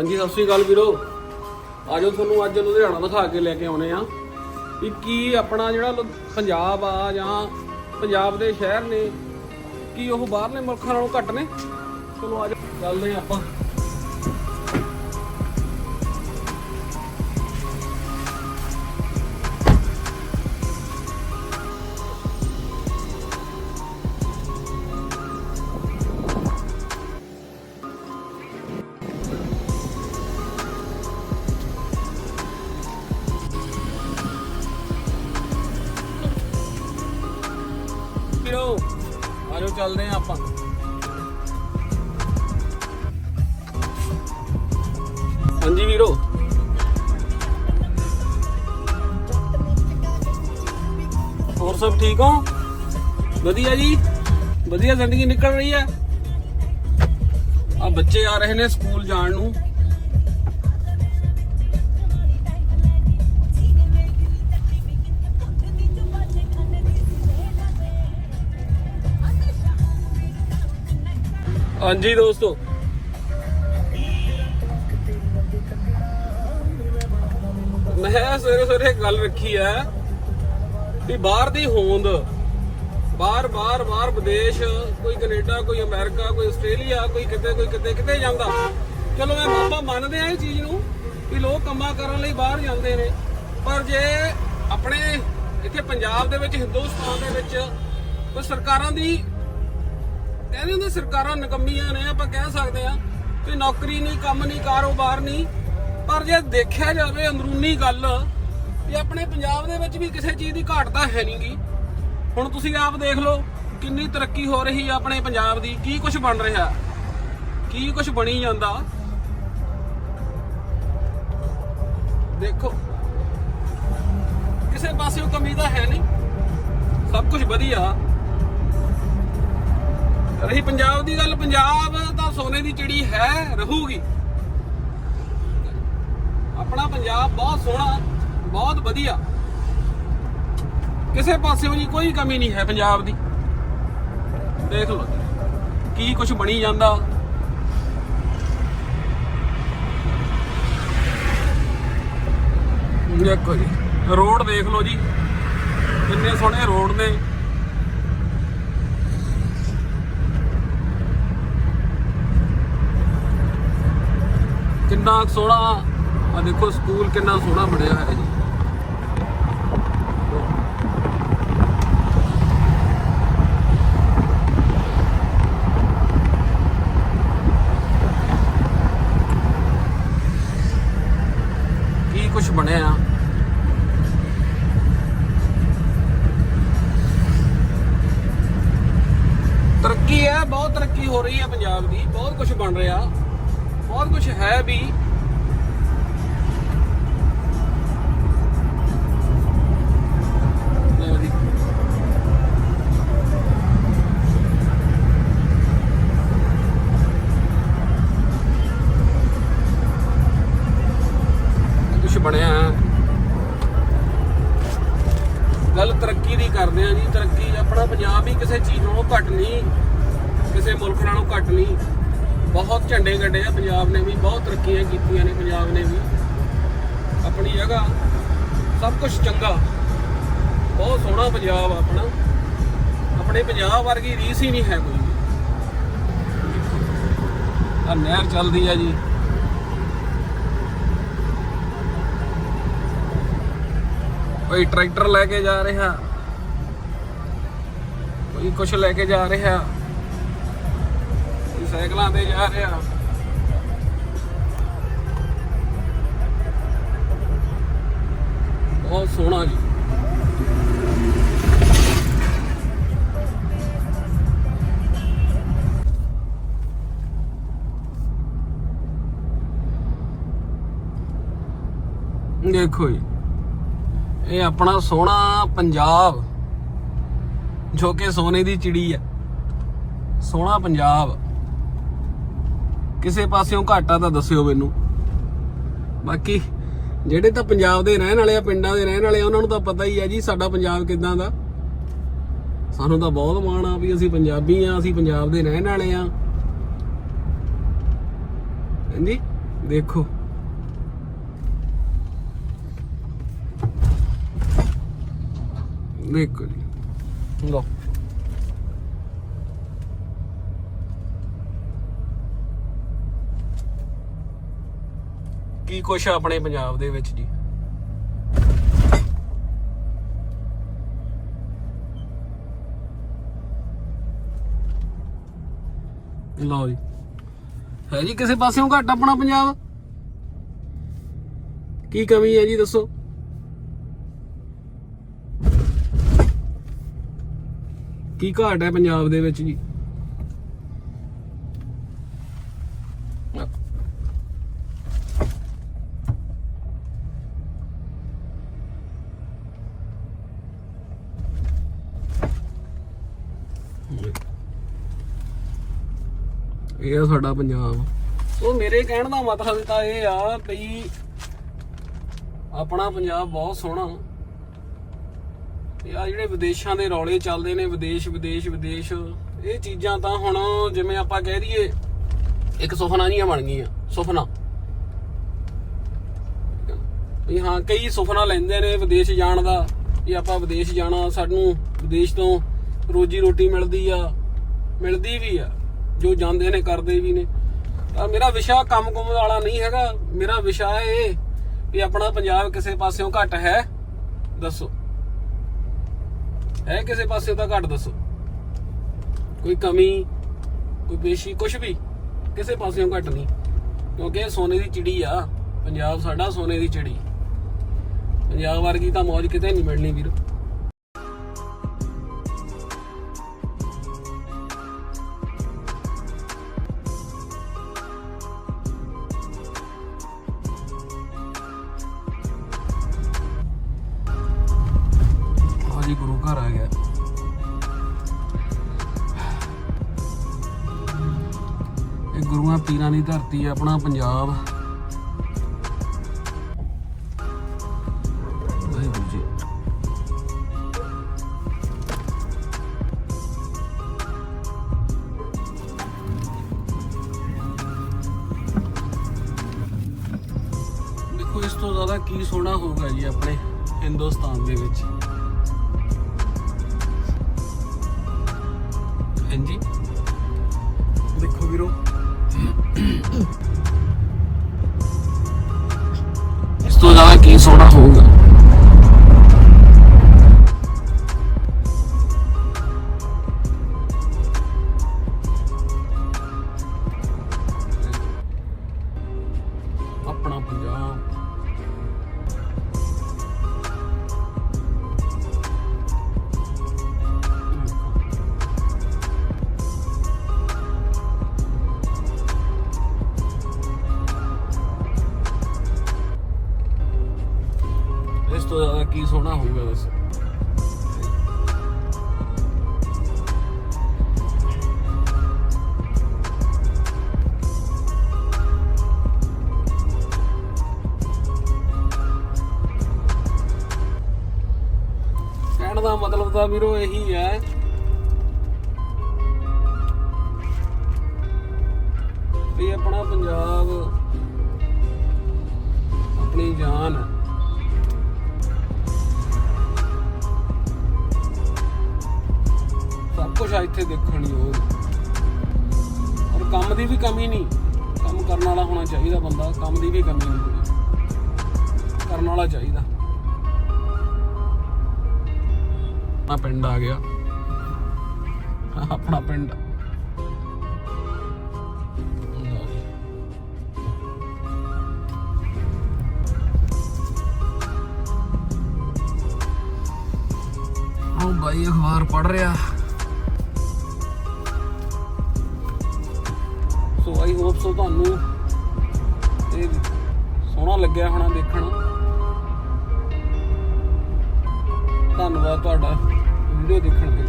ਹਾਂਜੀ, ਸਤਿ ਸ਼੍ਰੀ ਅਕਾਲ ਵੀਰੋ। ਆਜੋ ਤੁਹਾਨੂੰ ਅੱਜ ਲੁਧਿਆਣਾ ਦਿਖਾ ਕੇ ਲੈ ਕੇ ਆਉਣੇ ਆ ਵੀ ਕੀ ਆਪਣਾ ਜਿਹੜਾ ਪੰਜਾਬ ਆ ਜਾਂ ਪੰਜਾਬ ਦੇ ਸ਼ਹਿਰ ਨੇ, ਕੀ ਉਹ ਬਾਹਰਲੇ ਮੁਲਕਾਂ ਨਾਲੋਂ ਘੱਟ ਨੇ? ਚਲੋ ਆਜੋ, ਚੱਲਦੇ ਆ ਆਪਾਂ। ਵੀਰੋ। ਆਜੋ ਚੱਲਦੇ ਆ ਆਪਾਂ। ਹਾਂਜੀ ਵੀਰੋ। ਹੋਰ ਸਭ ਠੀਕ ਹੋ? ਵਧੀਆ ਜੀ? ਵਧੀਆ ਜ਼ਿੰਦਗੀ ਨਿਕਲ ਰਹੀ ਹੈ। ਆ ਬੱਚੇ ਆ ਰਹੇ ਨੇ ਸਕੂਲ ਜਾਣ ਨੂੰ। ਹਾਂਜੀ ਦੋਸਤੋ। ਮੈਂ ਸਵੇਰੇ ਸਵੇਰੇ ਗੱਲ ਰੱਖੀ ਹੈ ਵੀ ਬਾਹਰ ਦੀ ਹੋਂਦ, ਬਾਹਰ ਬਾਹਰ ਬਾਹਰ ਵਿਦੇਸ਼, ਕੋਈ ਕੈਨੇਡਾ, ਕੋਈ ਅਮਰੀਕਾ, ਕੋਈ ਆਸਟ੍ਰੇਲੀਆ, ਕੋਈ ਕਿਤੇ ਕੋਈ ਕਿਤੇ ਕਿਤੇ ਜਾਂਦਾ। ਚਲੋ ਮੈਂ ਆਪਾਂ ਮੰਨਦੇ ਆ ਇਹ ਚੀਜ਼ ਨੂੰ ਵੀ ਲੋਕ ਕੰਮਾਂ ਕਰਨ ਲਈ ਬਾਹਰ ਜਾਂਦੇ ਨੇ। ਪਰ ਜੇ ਆਪਣੇ ਇੱਥੇ ਪੰਜਾਬ ਦੇ ਵਿੱਚ, ਹਿੰਦੁਸਤਾਨ ਦੇ ਵਿੱਚ ਕੋਈ ਸਰਕਾਰਾਂ ਦੀ ਕਹਿੰਦੇ ਹੁੰਦੇ ਸਰਕਾਰਾਂ ਨਕੰਮੀਆਂ ਨੇ, ਆਪਾਂ ਕਹਿ ਸਕਦੇ ਆ ਕਿ ਨੌਕਰੀ ਨਹੀਂ, ਕੰਮ ਨਹੀਂ, ਕਾਰੋਬਾਰ ਨਹੀਂ। ਪਰ ਜੇ ਦੇਖਿਆ ਜਾਵੇ ਅੰਦਰੂਨੀ ਗੱਲ ਕਿ ਆਪਣੇ ਪੰਜਾਬ ਦੇ ਵਿੱਚ ਵੀ ਕਿਸੇ ਚੀਜ਼ ਦੀ ਘਾਟ ਤਾਂ ਹੈ ਨਹੀਂਗੀ। ਹੁਣ ਤੁਸੀਂ ਆਪ ਦੇਖ ਲਓ ਕਿੰਨੀ ਤਰੱਕੀ ਹੋ ਰਹੀ ਆ ਆਪਣੇ ਪੰਜਾਬ ਦੀ, ਕੀ ਕੁਝ ਬਣ ਰਿਹਾ, ਕੀ ਕੁਝ ਬਣੀ ਜਾਂਦਾ। ਦੇਖੋ, ਕਿਸੇ ਪਾਸਿਓਂ ਕਮੀ ਤਾਂ ਹੈ ਨਹੀਂ। ਸਭ ਕੁਝ ਵਧੀਆ। ਰਹੀ ਪੰਜਾਬ ਦੀ ਗੱਲ, ਪੰਜਾਬ ਤਾਂ ਸੋਨੇ ਦੀ ਚਿੜੀ ਹੈ, ਰਹੂਗੀ। ਆਪਣਾ ਪੰਜਾਬ ਬਹੁਤ ਸੋਹਣਾ, ਬਹੁਤ ਵਧੀਆ। ਕਿਸੇ ਪਾਸਿਓਂ ਜੀ ਕੋਈ ਕਮੀ ਨਹੀਂ ਹੈ ਪੰਜਾਬ ਦੀ। ਦੇਖ ਲਓ, ਕੀ ਕੁਝ ਬਣੀ ਜਾਂਦਾ। ਦੇਖੋ ਜੀ, ਰੋਡ ਦੇਖ ਲਓ ਜੀ, ਕਿੰਨੇ ਸੋਹਣੇ ਰੋਡ ਨੇ। ਕਿੰਨਾ ਸੋਹਣਾ ਆ ਦੇਖੋ, ਸਕੂਲ ਕਿੰਨਾ ਸੋਹਣਾ ਬਣਿਆ ਹੋਇਆ ਜੀ। ਕੀ ਕੁਝ ਬਣਿਆ? ਆ ਤਰੱਕੀ ਹੈ, ਬਹੁਤ ਤਰੱਕੀ ਹੋ ਰਹੀ ਹੈ ਪੰਜਾਬ ਦੀ। ਬਹੁਤ ਕੁਝ ਬਣ ਰਿਹਾ। ਬਹੁਤ ਕੁਝ ਹੈ ਵੀ। ਲਓ ਬਣਿਆ ਹੈ। ਗੱਲ ਤਰੱਕੀ ਦੀ ਕਰਦੇ ਆ ਜੀ। ਤਰੱਕੀ ਆਪਣਾ ਪੰਜਾਬ ਹੀ ਕਿਸੇ ਚੀਜ਼ ਨਾਲੋਂ ਘੱਟ ਨਹੀਂ, ਕਿਸੇ ਮੁਲਕ ਨਾਲੋਂ ਘੱਟ ਨਹੀਂ। ਬਹੁਤ ਝੰਡੇ ਗੱਡੇ ਆ, ਪੰਜਾਬ ਨੇ ਵੀ, ਬਹੁਤ ਤਰੱਕੀਆਂ ਕੀਤੀਆਂ ਨੇ ਪੰਜਾਬ ਨੇ ਵੀ। ਆਪਣੀ ਜਗ੍ਹਾ, ਸਭ ਕੁਝ ਚੰਗਾ। ਬਹੁਤ ਸੋਹਣਾ ਪੰਜਾਬ ਆਪਣਾ। ਆਪਣੇ ਪੰਜਾਬ ਵਰਗੀ ਰੀਸ ਹੀ ਨਹੀਂ ਹੈ ਕੋਈ ਆ ਨਹਿਰ ਚੱਲਦੀ ਆ ਜੀ। ਕੋਈ ਟਰੈਕਟਰ ਲੈ ਕੇ ਜਾ ਰਿਹਾ। ਕੋਈ ਕੁਝ ਲੈ ਕੇ ਜਾ ਰਿਹਾ। ਸਾਈਕਲਾਂ ਤੇ ਜਾ ਰਿਹਾ। ਬਹੁਤ ਸੋਹਣਾ ਜੀ। ਦੇਖੋ ਜੀ, ਇਹ ਆਪਣਾ ਸੋਹਣਾ ਪੰਜਾਬ, ਜੋ ਕਿ ਸੋਨੇ ਦੀ ਚਿੜੀ ਹੈ। ਸੋਹਣਾ ਪੰਜਾਬ। ਕਿਸੇ ਪਾਸਿਓਂ ਘਾਟਾ ਤਾਂ ਦੱਸਿਓ ਮੈਨੂੰ। ਬਾਕੀ ਜਿਹੜੇ ਤਾਂ ਪੰਜਾਬ ਦੇ ਰਹਿਣ ਵਾਲੇ ਆ, ਪਿੰਡਾਂ ਦੇ ਰਹਿਣ ਵਾਲੇ ਆ, ਉਹਨਾਂ ਨੂੰ ਤਾਂ ਪਤਾ ਹੀ ਆ ਜੀ ਸਾਡਾ ਪੰਜਾਬ ਕਿਦਾਂ ਦਾ। ਸਾਨੂੰ ਤਾਂ ਬਹੁਤ ਮਾਣ ਆ ਵੀ ਅਸੀਂ ਪੰਜਾਬੀ ਆ, ਅਸੀਂ ਪੰਜਾਬ ਦੇ ਰਹਿਣ ਵਾਲੇ ਆ। ਹਾਂਜੀ, ਦੇਖੋ। ਦੇਖੋ ਜੀ। ਲਓ। ਕੀ ਕੁਛ ਆ ਆਪਣੇ ਪੰਜਾਬ ਦੇ ਵਿੱਚ ਜੀ? ਲਓ ਜੀ। ਹੈ ਜੀ, ਕਿਸੇ ਪਾਸਿਓਂ ਘੱਟ ਆਪਣਾ ਪੰਜਾਬ? ਕੀ ਕਮੀ ਹੈ ਜੀ, ਦੱਸੋ? ਕੀ ਘਾਟ ਹੈ ਪੰਜਾਬ ਦੇ ਵਿੱਚ ਜੀ? ਇਹ ਆ ਸਾਡਾ ਪੰਜਾਬ। ਸੋ ਮੇਰੇ ਕਹਿਣ ਦਾ ਮਤਲਬ ਤਾਂ ਇਹ ਆ ਵੀ ਆਪਣਾ ਪੰਜਾਬ ਬਹੁਤ ਸੋਹਣਾ ਤੇ ਆ ਜਿਹੜੇ ਵਿਦੇਸ਼ਾਂ ਦੇ ਰੌਲੇ ਚੱਲਦੇ ਨੇ, ਵਿਦੇਸ਼ ਵਿਦੇਸ਼ ਵਿਦੇਸ਼, ਇਹ ਚੀਜ਼ਾਂ ਤਾਂ ਹੁਣ ਜਿਵੇਂ ਆਪਾਂ ਕਹਿ ਦਈਏ, ਇੱਕ ਸੁਪਨਾ ਨਹੀਂ ਬਣ ਗਈਆਂ ਸੁਪਨਾ ਵੀ ਹਾਂ, ਕਈ ਸੁਪਨਾ ਲੈਂਦੇ ਨੇ ਵਿਦੇਸ਼ ਜਾਣ ਦਾ, ਵੀ ਆਪਾਂ ਵਿਦੇਸ਼ ਜਾਣਾ, ਸਾਨੂੰ ਵਿਦੇਸ਼ ਤੋਂ ਰੋਜੀ ਰੋਟੀ ਮਿਲਦੀ ਆ, ਮਿਲਦੀ ਵੀ ਆ। ਜੋ ਜਾਂਦੇ ਨੇ, ਕਰਦੇ ਵੀ ਨੇ। ਤਾਂ ਮੇਰਾ ਵਿਸ਼ਾ ਕੰਮ ਕੁਮ ਵਾਲਾ ਨਹੀਂ ਹੈਗਾ। ਮੇਰਾ ਵਿਸ਼ਾ ਇਹ ਵੀ ਆਪਣਾ ਪੰਜਾਬ ਕਿਸੇ ਪਾਸਿਓਂ ਘੱਟ ਹੈ, ਦੱਸੋ। ਹੈ ਕਿਸੇ ਪਾਸੇ ਤਾਂ ਘੱਟ ਦੱਸੋ। ਕੋਈ ਕਮੀ, ਕੋਈ ਪੇਸ਼ੀ ਕੁਝ ਵੀ ਕਿਸੇ ਪਾਸਿਓਂ ਘੱਟ ਨਹੀਂ। ਕਿਉਂਕਿ ਇਹ ਸੋਨੇ ਦੀ ਚਿੜੀ ਆ। ਪੰਜਾਬ ਸਾਡਾ ਸੋਨੇ ਦੀ ਚਿੜੀ। ਪੰਜਾਬ ਵਰਗੀ ਤਾਂ ਮੌਜ ਕਿਤੇ ਨਹੀਂ ਮਿਲਣੀ ਵੀਰ। ਘਰ ਆ ਗਿਆ। ਇਹ ਗੁਰੂਆਂ ਪੀਰਾਂ ਦੀ ਧਰਤੀ ਹੈ ਆਪਣਾ ਪੰਜਾਬ। ਦੇਖੋ, ਇਸ ਤੋਂ ਜ਼ਿਆਦਾ ਕੀ ਸੋਹਣਾ ਹੋਊਗਾ ਜੀ ਆਪਣੇ ਹਿੰਦੁਸਤਾਨ ਦੇ ਵਿੱਚ? ਤੋਂ ਜ਼ਿਆਦਾ ਕੀ ਸੋਹਣਾ ਕੀ ਸੋਹਣਾ ਹੋਊਗਾ ਦੱਸ। ਕਹਿਣ ਦਾ ਮਤਲਬ ਤਾਂ ਵੀਰੋ ਇਹੀ ਹੈ। ਵੀ ਆਪਣਾ ਪੰਜਾਬ, ਆਪਣੀ ਜਾਨ ਹੈ ਸਭ ਇੱਥੇ ਦੇਖਣ ਯੋਗ ਔਰ ਕੰਮ ਦੀ ਵੀ ਕਮੀ ਨਹੀਂ। ਕੰਮ ਕਰਨ ਵਾਲਾ ਹੋਣਾ ਚਾਹੀਦਾ ਬੰਦਾ। ਕੰਮ ਦੀ ਵੀ ਕਮੀ ਨਹੀਂ ਕਰਨ ਵਾਲਾ ਚਾਹੀਦਾ। ਆਪਣਾ ਪਿੰਡ ਆ ਗਿਆ। ਆਪਣਾ ਪਿੰਡ। ਉਹ ਬਾਈ ਅਖਬਾਰ ਪੜ ਰਿਹਾ। ਆਈ ਹੋਪ ਸੋ ਤੁਹਾਨੂੰ ਇਹ ਸੋਹਣਾ ਲੱਗਿਆ ਹੋਣਾ ਦੇਖਣ। ਧੰਨਵਾਦ ਤੁਹਾਡਾ ਵੀਡੀਓ ਦੇਖਣ ਲਈ।